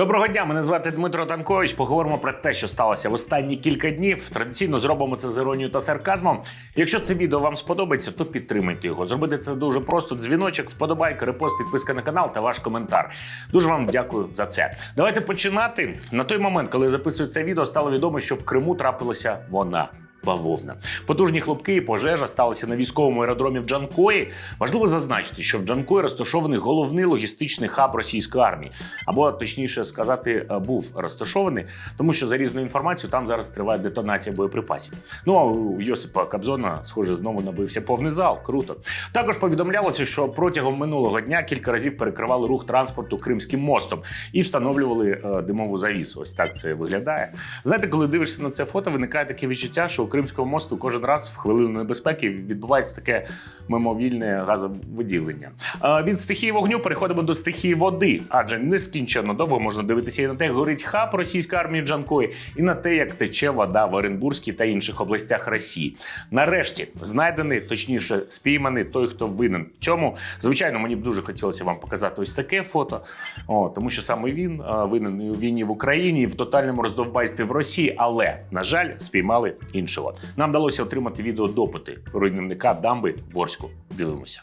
Доброго дня, мене звати Дмитро Танкович. Поговоримо про те, що сталося в останні кілька днів. Традиційно зробимо це з іронією та сарказмом. Якщо це відео вам сподобається, то підтримайте його. Зробити це дуже просто: дзвіночок, вподобайка, репост, підписка на канал та ваш коментар. Дуже вам дякую за це. Давайте починати. На той момент, коли записую це відео, стало відомо, що в Криму трапилася вона. Бавовна. Потужні хлопки і пожежа сталися на військовому аеродромі в Джанкої. Важливо зазначити, що в Джанкої розташований головний логістичний хаб російської армії, або точніше сказати, е, був розташований, тому що за різною інформацією там зараз триває детонація боєприпасів. Ну а у Йосипа Кабзона, схоже, знову набився повний зал. Круто. Також повідомлялося, що протягом минулого дня кілька разів перекривали рух транспорту Кримським мостом і встановлювали е, димову завісу. Ось так це виглядає. Знаєте, коли дивишся на це фото, виникає таке відчуття, що Кримського мосту кожен раз в хвилину небезпеки відбувається таке мимовільне газовиділення. Е, Від стихії вогню переходимо до стихії води, адже нескінченно довго можна дивитися і на те, як горить хаб російської армії Джанкої, і на те, як тече вода в Оренбурзькій та інших областях Росії. Нарешті знайдений, точніше, спійманий той, хто винен. Цьому, звичайно, мені б дуже хотілося вам показати ось таке фото, О, тому що саме він е, винен і у війні в Україні, і в тотальному роздовбайстві в Росії. Але на жаль, спіймали іншого. Нам вдалося отримати відео допити руйнівника дамби в Орську. Дивимося.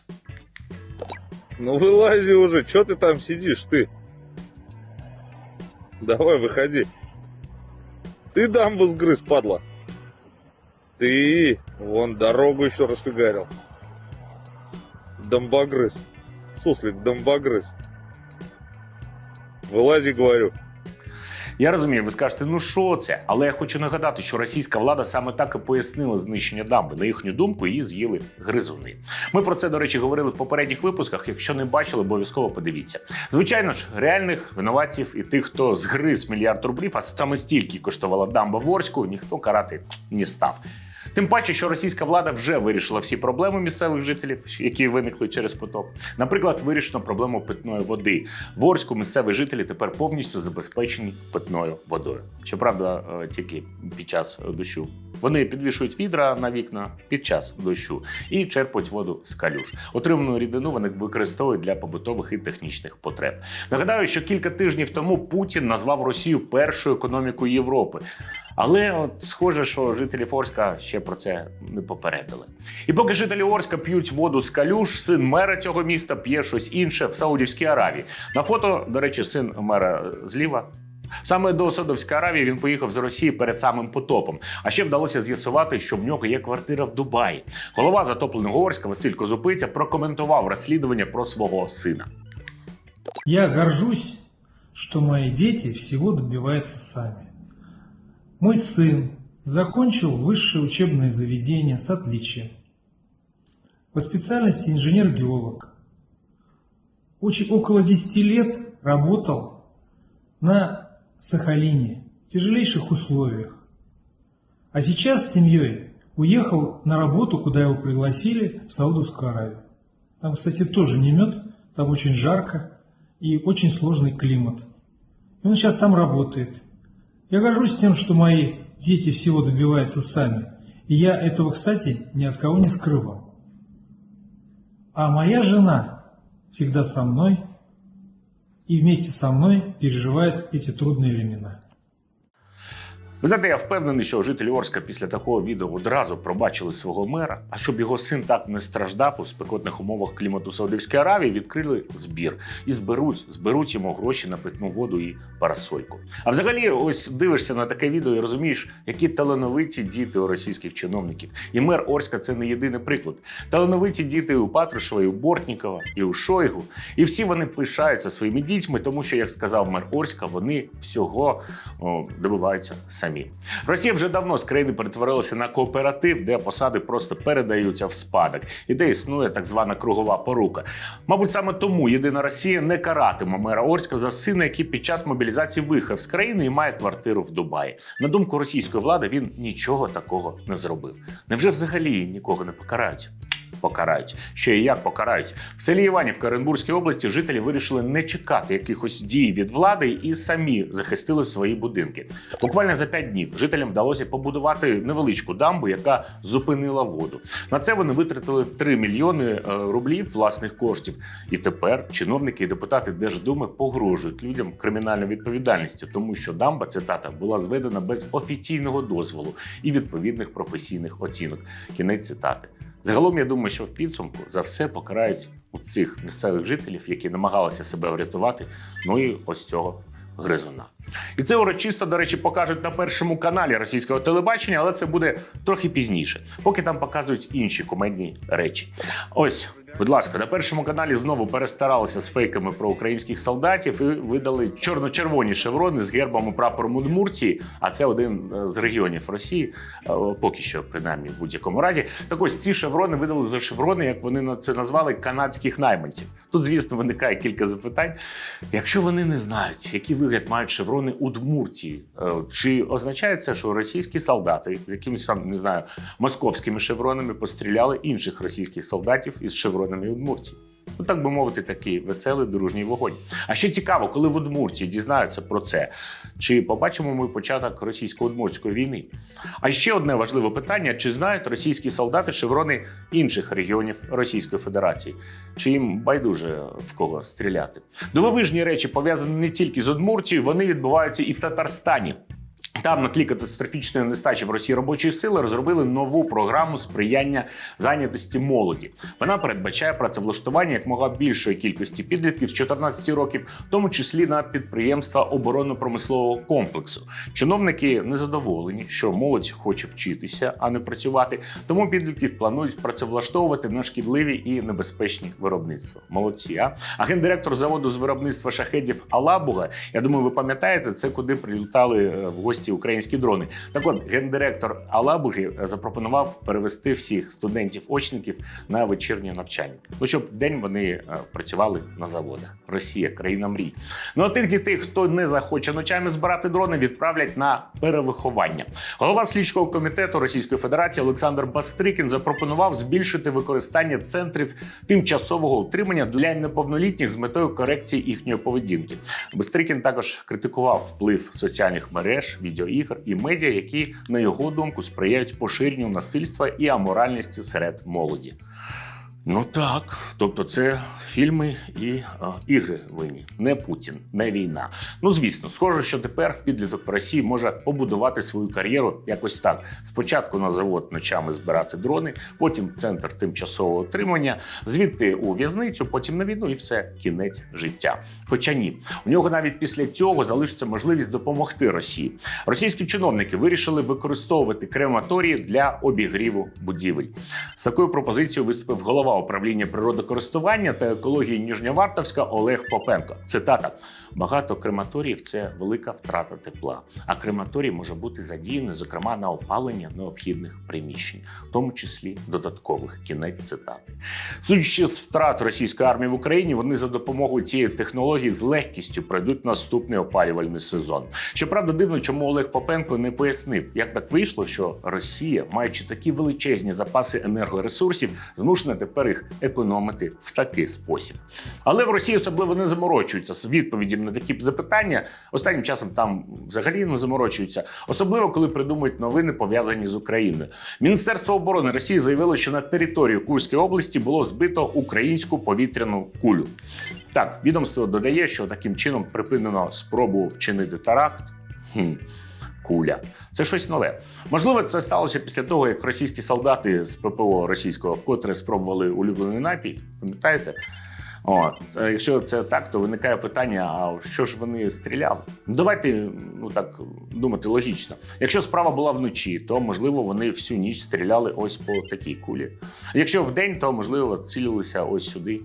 Ну вылази уже, что ты там сидишь, ты? Давай, выходи. Ты дамбу сгрыз, падла. Ты вон дорогу еще расфигарил. Домбогрыз. Суслик, домбогрыз. Вылази, говорю. Я розумію, ви скажете, ну що це? Але я хочу нагадати, що російська влада саме так і пояснила знищення дамби. На їхню думку, її з'їли гризуни. Ми про це, до речі, говорили в попередніх випусках. Якщо не бачили, обов'язково подивіться. Звичайно ж, реальних винуватців і тих, хто згриз мільярд рублів, а саме стільки коштувала дамба в Орську, ніхто карати не став. Тим паче, що російська влада вже вирішила всі проблеми місцевих жителів, які виникли через потоп. Наприклад, вирішено проблему питної води. В Орську місцеві жителі тепер повністю забезпечені питною водою. Щоправда, е, тільки під час дощу. Вони підвішують відра на вікна під час дощу і черпають воду з калюш. Отриману рідину вони використовують для побутових і технічних потреб. Нагадаю, що кілька тижнів тому Путін назвав Росію першою економікою Європи. Але от схоже, що жителі Орська ще про це не попередили. І поки жителі Орська п'ють воду з калюш, син мера цього міста п'є щось інше в Саудівській Аравії. На фото, до речі, син мера зліва. Саме до Саудовської Аравії він поїхав з Росії перед самим потопом. А ще вдалося з'ясувати, що в нього є квартира в Дубаї. Голова затопленого Орська Василь Козупиця прокоментував розслідування про свого сина. Я горжусь, что мои дети всего добиваются сами. Мой сын закончил высшее учебное заведение с отличием. По специальности инженер-геолог. Очень, около 10 лет работал на Сахалине в тяжелейших условиях. А сейчас с семьей уехал на работу, куда его пригласили, в Саудовскую Аравию. Там, кстати, тоже не мед, там очень жарко и очень сложный климат. И он сейчас там работает. Я горжусь тем, что мои дети всего добиваются сами. И я этого, кстати, ни от кого не скрывал. А моя жена всегда со мной и вместе со мной переживает эти трудные времена. Ви знаєте, я впевнений, що жителі Орська після такого відео одразу пробачили свого мера. А щоб його син так не страждав у спекотних умовах клімату Саудівської Аравії, відкрили збір і зберуть, зберуть йому гроші на питну воду і парасольку. А взагалі, ось дивишся на таке відео і розумієш, які талановиті діти у російських чиновників. І мер Орська це не єдиний приклад. Талановиті діти у Патрушева, і у Бортнікова, і у Шойгу. І всі вони пишаються своїми дітьми, тому що, як сказав мер Орська, вони всього о, добиваються самі. Росія вже давно з країни перетворилася на кооператив, де посади просто передаються в спадок, і де існує так звана кругова порука. Мабуть, саме тому єдина Росія не каратиме мера Орська за сина, який під час мобілізації виїхав з країни і має квартиру в Дубаї. На думку російської влади, він нічого такого не зробив. Невже взагалі нікого не покарають? Покарають. Ще і як покарають. В селі Іванівка Оренбурзької області жителі вирішили не чекати якихось дій від влади і самі захистили свої будинки. Буквально за п'ять днів жителям вдалося побудувати невеличку дамбу, яка зупинила воду. На це вони витратили 3 мільйони е, рублів власних коштів. І тепер чиновники і депутати Держдуми погрожують людям кримінальною відповідальністю, тому що дамба цитата була зведена без офіційного дозволу і відповідних професійних оцінок. Кінець цитати. Загалом я думаю, що в підсумку за все покарають у цих місцевих жителів, які намагалися себе врятувати. Ну і ось цього гризуна. І це урочисто, до речі, покажуть на першому каналі російського телебачення, але це буде трохи пізніше, поки там показують інші комедні речі. Ось, будь ласка, на першому каналі знову перестаралися з фейками про українських солдатів і видали чорно-червоні шеврони з гербом і прапором Удмуртії. А це один е, з регіонів Росії, е, поки що, принаймні, в будь-якому разі. Так ось ці шеврони видали за шеврони, як вони на це назвали, канадських найманців. Тут, звісно, виникає кілька запитань. Якщо вони не знають, який вигляд мають шеврони Удмуртії, е, чи означає це, що російські солдати з якимись сам не знаю московськими шевронами постріляли інших російських солдатів із шевронами Удмуртії? Ну, так би мовити, такий веселий дружній вогонь. А ще цікаво, коли в Удмуртії дізнаються про це, чи побачимо ми початок російсько-удмуртської війни? А ще одне важливе питання: чи знають російські солдати шеврони інших регіонів Російської Федерації? Чи їм байдуже в кого стріляти? Дивовижні речі пов'язані не тільки з Удмуртією, вони відбуваються і в Татарстані. Там на тлі катастрофічної нестачі в Росії робочої сили розробили нову програму сприяння зайнятості молоді. Вона передбачає працевлаштування як мога більшої кількості підлітків з 14 років, в тому числі на підприємства оборонно-промислового комплексу. Чиновники незадоволені, що молодь хоче вчитися, а не працювати. Тому підлітків планують працевлаштовувати на шкідливі і небезпечні виробництва. Молодці, а а гендиректор заводу з виробництва шахедів Алабуга. Я думаю, ви пам'ятаєте, це куди прилітали е, в гості українські дрони. Так от гендиректор Алабуги запропонував перевести всіх студентів-очників на вечірнє навчання. Ну щоб вдень вони е, працювали на заводах. Росія, країна мрій. Ну а тих дітей, хто не захоче ночами збирати дрони, відправлять на перевиховання. Голова слідчого комітету Російської Федерації Олександр Бастрикін запропонував збільшити використання центрів тимчасового утримання для неповнолітніх з метою корекції їхньої поведінки. Бастрикін також критикував вплив соціальних мереж, відеоігр і медіа, які, на його думку, сприяють поширенню насильства і аморальності серед молоді. Ну так, тобто це фільми і е, ігри винні, не Путін, не війна. Ну звісно, схоже, що тепер підліток в Росії може побудувати свою кар'єру якось так: спочатку на завод ночами збирати дрони, потім центр тимчасового отримання, звідти у в'язницю, потім на війну, і все кінець життя. Хоча ні, у нього навіть після цього залишиться можливість допомогти Росії. Російські чиновники вирішили використовувати крематорії для обігріву будівель. З такою пропозицією виступив голова управління природокористування та екології Ніжньовартовська Олег Попенко. Цитата: багато крематоріїв це велика втрата тепла. А крематорій може бути задіяний, зокрема, на опалення необхідних приміщень, в тому числі додаткових. Кінець цитати. Судячи з втрат російської армії в Україні, вони за допомогою цієї технології з легкістю пройдуть наступний опалювальний сезон. Щоправда, дивно, чому Олег Попенко не пояснив, як так вийшло, що Росія, маючи такі величезні запаси енергоресурсів, змушена тепер їх економити в такий спосіб. Але в Росії особливо не заморочуються з відповідями на такі запитання. Останнім часом там взагалі не заморочуються, особливо коли придумують новини пов'язані з Україною. Міністерство оборони Росії заявило, що на територію Курської області було збито українську повітряну кулю. Так, відомство додає, що таким чином припинено спробу вчинити теракт. Хм. Куля, це щось нове. Можливо, це сталося після того, як російські солдати з ППО російського вкотре спробували улюблений напій. Пам'ятаєте? О, це- якщо це так, то виникає питання: а що ж вони стріляли? Ну, давайте ну так думати логічно. Якщо справа була вночі, то можливо вони всю ніч стріляли ось по такій кулі. Якщо вдень, то можливо цілилися ось сюди.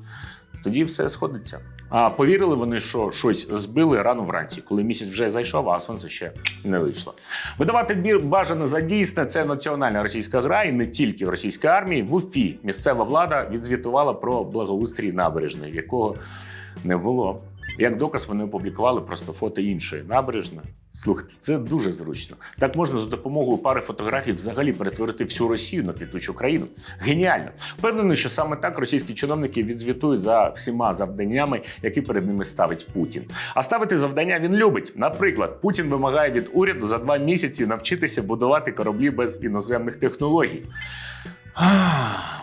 Тоді все сходиться. А повірили вони, що щось збили рано вранці, коли місяць вже зайшов, а сонце ще не вийшло. Видавати бір бажано за дійсне це національна російська гра, і не тільки в російській армії. В Уфі місцева влада відзвітувала про благоустрій набережної, якого не було. Як доказ вони опублікували просто фото іншої набережної. Слухайте, це дуже зручно. Так можна за допомогою пари фотографій взагалі перетворити всю Росію на квітучу країну. Геніально! Впевнений, що саме так російські чиновники відзвітують за всіма завданнями, які перед ними ставить Путін. А ставити завдання він любить. Наприклад, Путін вимагає від уряду за два місяці навчитися будувати кораблі без іноземних технологій.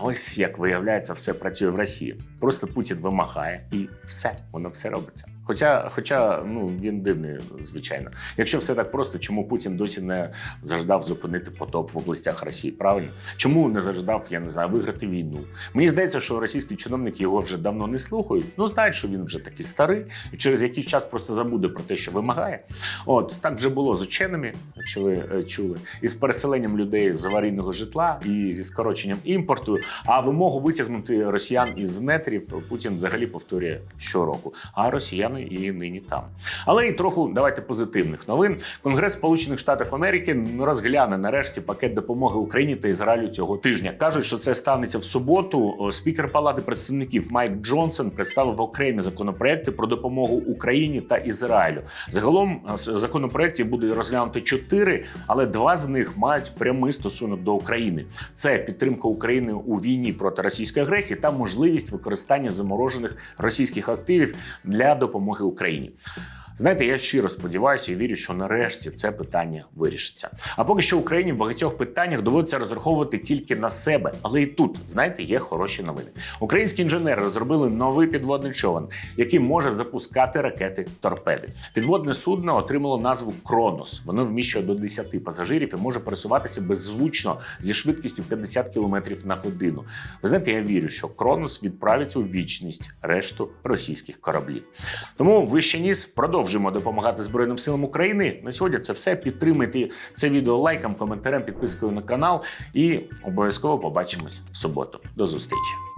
Ось як виявляється, все працює в Росії. Просто Путін вимагає і все, воно все робиться. Хоча, хоча ну він дивний, звичайно. Якщо все так просто, чому Путін досі не заждав зупинити потоп в областях Росії? Правильно? Чому не заждав, я не знаю, виграти війну? Мені здається, що російські чиновники його вже давно не слухають. Ну знають, що він вже такий старий, і через якийсь час просто забуде про те, що вимагає. От так вже було з ученими, якщо ви е, чули, і з переселенням людей з аварійного житла, і зі скороченням імпорту. А вимогу витягнути росіян із нетрів Путін взагалі повторює щороку. А росіяни і нині там. Але і трохи давайте позитивних новин. Конгрес Сполучених Штатів Америки розгляне нарешті пакет допомоги Україні та Ізраїлю цього тижня. кажуть, що це станеться в суботу. Спікер Палати представників Майк Джонсон представив окремі законопроекти про допомогу Україні та Ізраїлю. Загалом е, законопроєктів буде розглянути чотири, але два з них мають прямий стосунок до України. Це підтримка України у війні проти російської агресії та можливість використання заморожених російських активів для допомоги Україні. Знаєте, я щиро сподіваюся і вірю, що нарешті це питання вирішиться. А поки що Україні в багатьох питаннях доводиться розраховувати тільки на себе. Але і тут, знаєте, є хороші новини. Українські інженери розробили новий підводний човен, який може запускати ракети торпеди. Підводне судно отримало назву Кронос. Воно вміщує до 10 пасажирів і може пересуватися беззвучно зі швидкістю 50 км на годину. Ви знаєте, я вірю, що Кронос відправиться у вічність решту російських кораблів. Тому вище ніс продовжуємо допомагати Збройним силам України. На сьогодні це все. Підтримайте це відео лайком, коментарем, підпискою на канал і обов'язково побачимось в суботу. До зустрічі.